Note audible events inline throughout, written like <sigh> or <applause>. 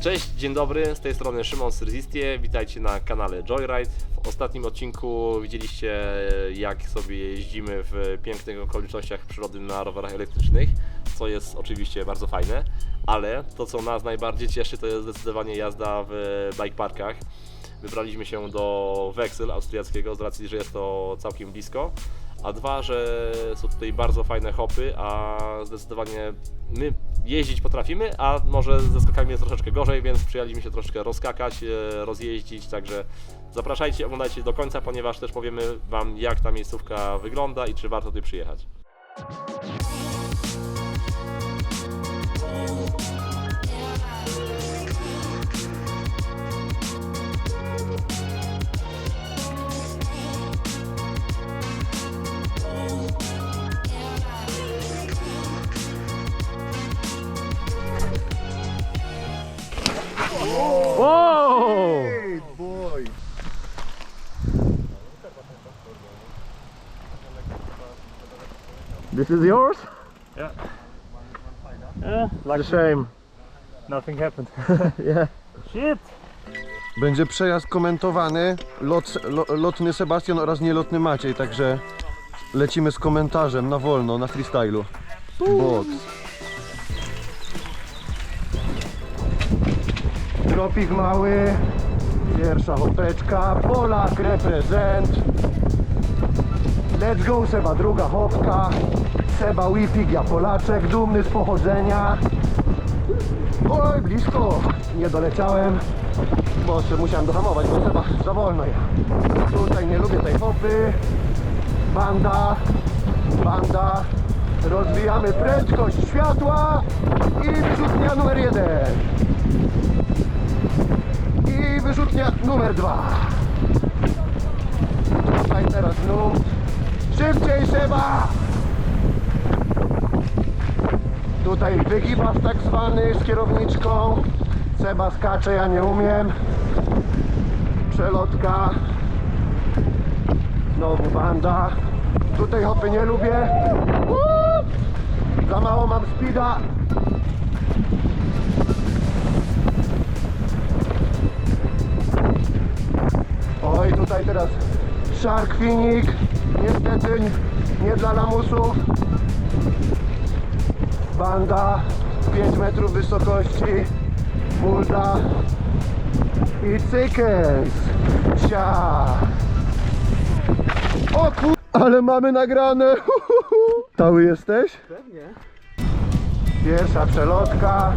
Cześć, dzień dobry, z tej strony Szymon Syrzistie, witajcie na kanale Joyride. W ostatnim odcinku widzieliście jak sobie jeździmy w pięknych okolicznościach przyrody na rowerach elektrycznych, co jest oczywiście bardzo fajne, ale to co nas najbardziej cieszy to jest zdecydowanie jazda w bike parkach. Wybraliśmy się do Wexel austriackiego z racji, że jest to całkiem blisko. A dwa, że są tutaj bardzo fajne hopy, a zdecydowanie my jeździć potrafimy, a może ze skokami jest troszeczkę gorzej, więc przyjechaliśmy się troszeczkę rozskakać, e, rozjeździć, także zapraszajcie, oglądajcie do końca, ponieważ też powiemy Wam jak ta miejscówka wygląda i czy warto tutaj przyjechać. This is yours? Yeah, It's like a shame. nothing happened. <laughs> <laughs> Yeah. Shit! Będzie przejazd komentowany, lot, lo, lotny Sebastian oraz nielotny Maciej, także lecimy z komentarzem na wolno, na freestylu. Box. Tropik mały, pierwsza hopeczka, Polak reprezent. Let's go Seba, druga hopka. Seba Wipik, ja Polaczek, dumny z pochodzenia. Oj, blisko, nie doleciałem. Bo się musiałem dohamować, bo Seba za wolno ja. Tutaj nie lubię tej hopy. Banda, banda. Rozwijamy prędkość światła i wyrzutnia numer jeden. I wyrzutnia numer dwa. Tutaj teraz znów. Szybciej Seba! Tutaj wygibasz tak zwany z kierowniczką. Seba skacze, ja nie umiem. Przelotka. Znowu banda. Tutaj hopy nie lubię. Za mało mam speeda. Oj, tutaj teraz Shark Finik. Niestety nie dla lamusów. Banda 5 metrów wysokości. Mulda i cykens. Sia. O kur... Ale mamy nagrane. <laughs> Cały jesteś? Pewnie. Pierwsza przelotka.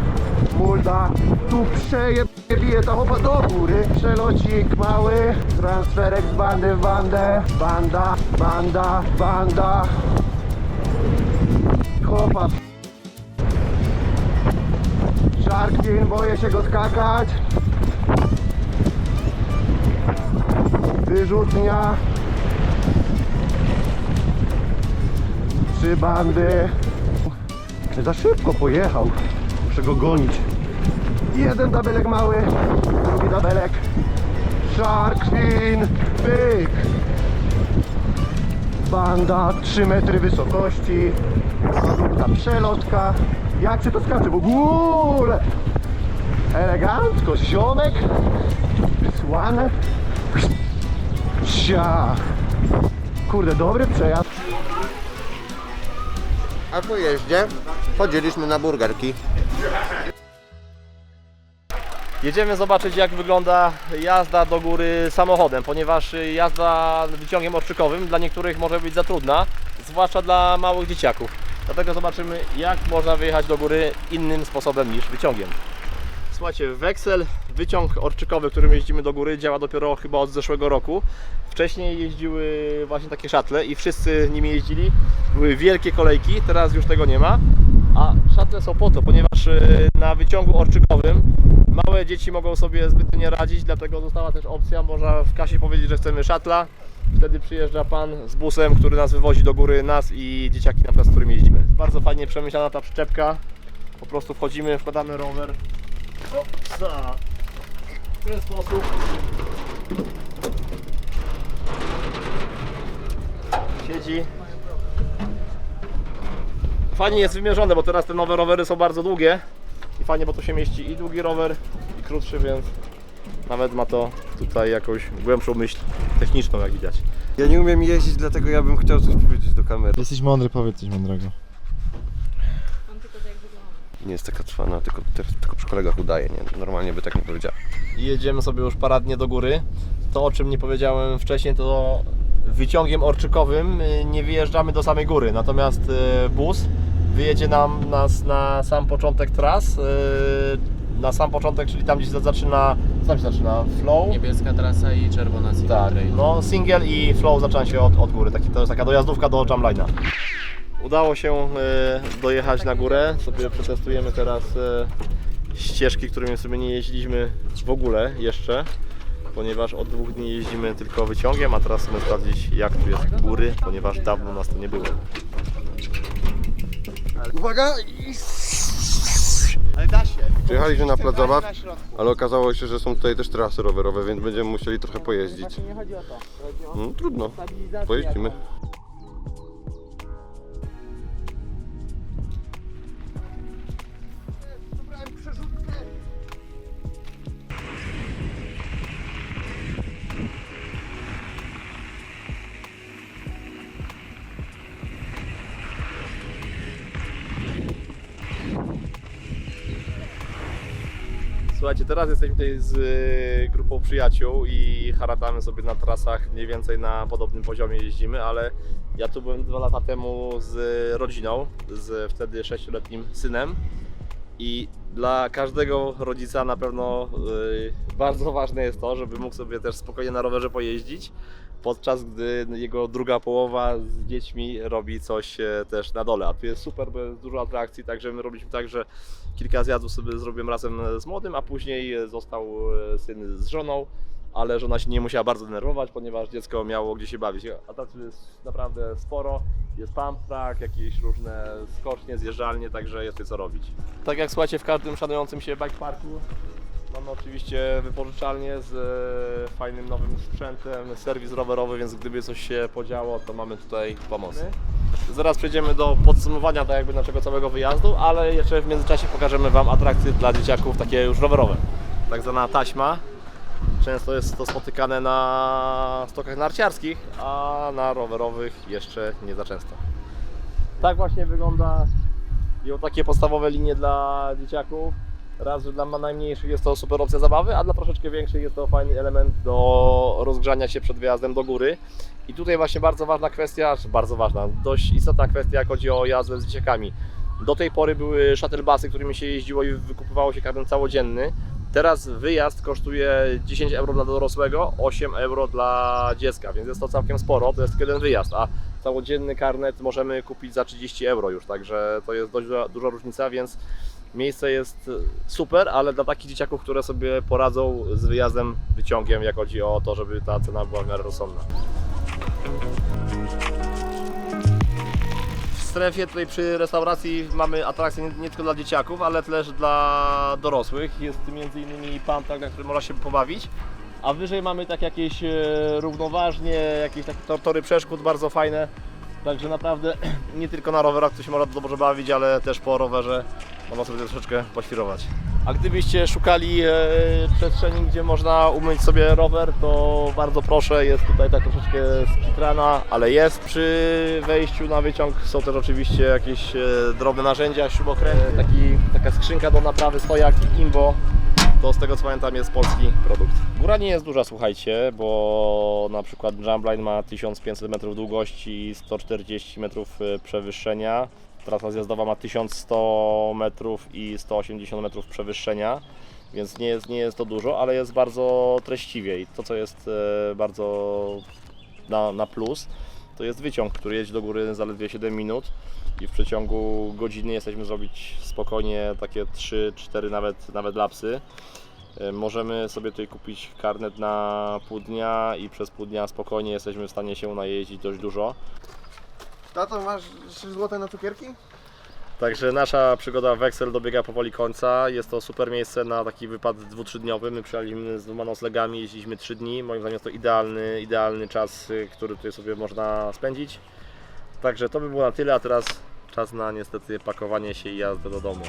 Mulda. Tu przeje bije ta chopa do góry. Przelocik mały. Transferek z bandy w bandę. Banda, banda, banda. Chopa. Sharkpin, boję się go skakać. Wyrzutnia. Trzy bandy. Za szybko pojechał. Muszę go gonić. Jeden tabelek mały, drugi tabelek. Shark fin, pyk. Banda, 3 metry wysokości. Ta przelotka. Jak się to skacze w ogóle? Elegancko, siomek. Słane. Sia. Kurde, dobry przejazd. A po jeździe chodziliśmy na burgerki. Jedziemy zobaczyć jak wygląda jazda do góry samochodem, ponieważ jazda wyciągiem orczykowym dla niektórych może być za trudna, zwłaszcza dla małych dzieciaków. Dlatego zobaczymy jak można wyjechać do góry innym sposobem niż wyciągiem. Słuchajcie, Wexel, wyciąg orczykowy, którym jeździmy do góry, działa dopiero chyba od zeszłego roku. Wcześniej jeździły właśnie takie szatle i wszyscy nimi jeździli. Były wielkie kolejki, teraz już tego nie ma. A szatle są po to, ponieważ y, na wyciągu orczykowym małe dzieci mogą sobie zbyt nie radzić, dlatego została też opcja, można w kasie powiedzieć, że chcemy szatla. Wtedy przyjeżdża pan z busem, który nas wywozi do góry, nas i dzieciaki na przykład, z którymi jeździmy. Bardzo fajnie przemyślana ta przyczepka. Po prostu wchodzimy, wkładamy rower. Opsa. W ten sposób. Siedzi. Fajnie jest wymierzone, bo teraz te nowe rowery są bardzo długie i fajnie, bo tu się mieści i długi rower, i krótszy, więc nawet ma to tutaj jakąś głębszą myśl techniczną, jak widać. Ja nie umiem jeździć, dlatego ja bym chciał coś powiedzieć do kamery. Jesteś mądry, powiedz coś mądrego. Nie jest taka trwana, tylko, tylko przy kolegach udaje, nie? Normalnie by tak nie powiedział. I jedziemy sobie już paradnie do góry. To, o czym nie powiedziałem wcześniej, to wyciągiem orczykowym y, nie wyjeżdżamy do samej góry, natomiast y, bus wyjedzie nam nas na sam początek tras, y, na sam początek, czyli tam gdzie się zaczyna, tam się zaczyna? Flow? Niebieska trasa i czerwona single Tak, trail. no single i flow zaczyna się od, od góry, Taki, to jest taka dojazdówka do Jamline'a. Udało się e, dojechać na górę, sobie przetestujemy teraz e, ścieżki, którymi sobie nie jeździliśmy w ogóle jeszcze, ponieważ od dwóch dni jeździmy tylko wyciągiem, a teraz chcemy sprawdzić jak tu jest góry, ponieważ dawno nas tu nie było. Uwaga! Ale da się. Przyjechaliśmy na plac zabaw, ale okazało się, że są tutaj też trasy rowerowe, więc będziemy musieli trochę pojeździć. nie chodzi o to. Chodzi o No trudno, stabilizację. pojeździmy. Słuchajcie, teraz jesteśmy tutaj z y, grupą przyjaciół i haratamy sobie na trasach mniej więcej na podobnym poziomie jeździmy, ale ja tu byłem dwa lata temu z rodziną, z wtedy 6-letnim synem i dla każdego rodzica na pewno y, bardzo ważne jest to, żeby mógł sobie też spokojnie na rowerze pojeździć, podczas gdy jego druga połowa z dziećmi robi coś e, też na dole. A tu jest super, bo jest dużo atrakcji, także my robiliśmy tak, że kilka zjazdów sobie zrobiłem razem z młodym, a później został e, syn z żoną, ale żona się nie musiała bardzo denerwować, ponieważ dziecko miało gdzie się bawić. Atrakcji jest naprawdę sporo, jest pump track, jakieś różne skocznie, zjeżdżalnie, także jest co robić. Tak jak słuchajcie, w każdym szanującym się bike parku mamy oczywiście wypożyczalnię z e, fajnym nowym sprzętem, serwis rowerowy, więc gdyby coś się podziało, to mamy tutaj pomoc. Zaraz przejdziemy do podsumowania tak jakby naszego całego wyjazdu, ale jeszcze w międzyczasie pokażemy Wam atrakcje dla dzieciaków takie już rowerowe. Tak zwana taśma. Często jest to spotykane na stokach narciarskich, a na rowerowych jeszcze nie za często. Tak właśnie wygląda ją takie podstawowe linie dla dzieciaków. Raz, że dla najmniejszych jest to super opcja zabawy, a dla troszeczkę większych jest to fajny element do rozgrzania się przed wyjazdem do góry. I tutaj właśnie bardzo ważna kwestia, bardzo ważna, dość istotna kwestia, jak chodzi o jazdę z dzieciakami. Do tej pory były shuttlebusy, którymi się jeździło i wykupywało się karnet całodzienny. Teraz wyjazd kosztuje 10 euro dla dorosłego, 8 euro dla dziecka, więc jest to całkiem sporo, to jest jeden wyjazd, a całodzienny karnet możemy kupić za 30 euro już, także to jest dość duża, duża różnica, więc miejsce jest super, ale dla takich dzieciaków, które sobie poradzą z wyjazdem, wyciągiem, jak chodzi o to, żeby ta cena była w miarę rozsądna. W strefie tutaj przy restauracji mamy atrakcje nie, nie tylko dla dzieciaków, ale też dla dorosłych. Jest między innymi track, na którym można się pobawić. A wyżej mamy tak jakieś e, równoważnie, jakieś takie tor- tory przeszkód bardzo fajne. Także naprawdę <clears throat> nie tylko na rowerach tu się można dobrze bawić, ale też po rowerze można sobie troszeczkę poświrować. A gdybyście szukali e, przestrzeni, gdzie można umyć sobie rower, to bardzo proszę, jest tutaj tak troszeczkę skitrana, ale jest. Przy wejściu na wyciąg są też oczywiście jakieś e, drobne narzędzia, śrubokręty, taki, taka skrzynka do naprawy, stojak i imbo. To z tego co pamiętam jest polski produkt. Góra nie jest duża, słuchajcie, bo na przykład Jumpline ma 1500 metrów długości i 140 metrów e, przewyższenia. Trasa zjazdowa ma 1100 metrów i 180 metrów przewyższenia, więc nie jest, nie jest to dużo, ale jest bardzo treściwie i to co jest e, bardzo na, na plus, to jest wyciąg, który jedzie do góry zaledwie 7 minut i w przeciągu godziny jesteśmy zrobić spokojnie takie 3-4 nawet, nawet lapsy. E, Możemy sobie tutaj kupić karnet na pół dnia i przez pół dnia spokojnie jesteśmy w stanie się najeździć dość dużo. Tato, masz 3 zł na cukierki? Także nasza przygoda w Excel dobiega powoli końca. Jest to super miejsce na taki wypad dwu-trzydniowy. My przyjechaliśmy z dwoma noclegami, jeździliśmy 3 dni. Moim zdaniem jest to idealny, idealny czas, y, który tutaj sobie można spędzić. Także to by było na tyle, a teraz czas na niestety pakowanie się i jazdę do domu.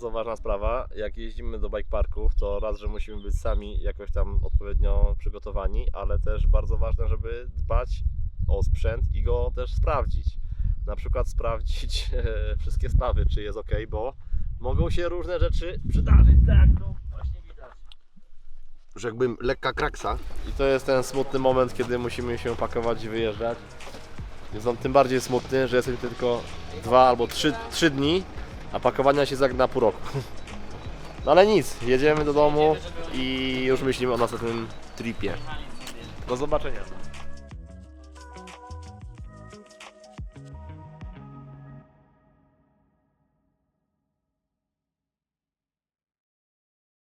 Bardzo ważna sprawa, jak jeździmy do bike parków, to raz, że musimy być sami jakoś tam odpowiednio przygotowani, ale też bardzo ważne, żeby dbać o sprzęt i go też sprawdzić. Na przykład sprawdzić <laughs> wszystkie sprawy, czy jest ok, bo mogą się różne rzeczy przydarzyć, tak, no właśnie widać. Rzekłbym lekka kraksa. I to jest ten smutny moment, kiedy musimy się pakować i wyjeżdżać. Jest on tym bardziej smutny, że jesteśmy tylko dwa albo trzy, trzy dni, a pakowania się zagna pół roku. No ale nic, jedziemy do domu i już myślimy o następnym tripie. Do zobaczenia.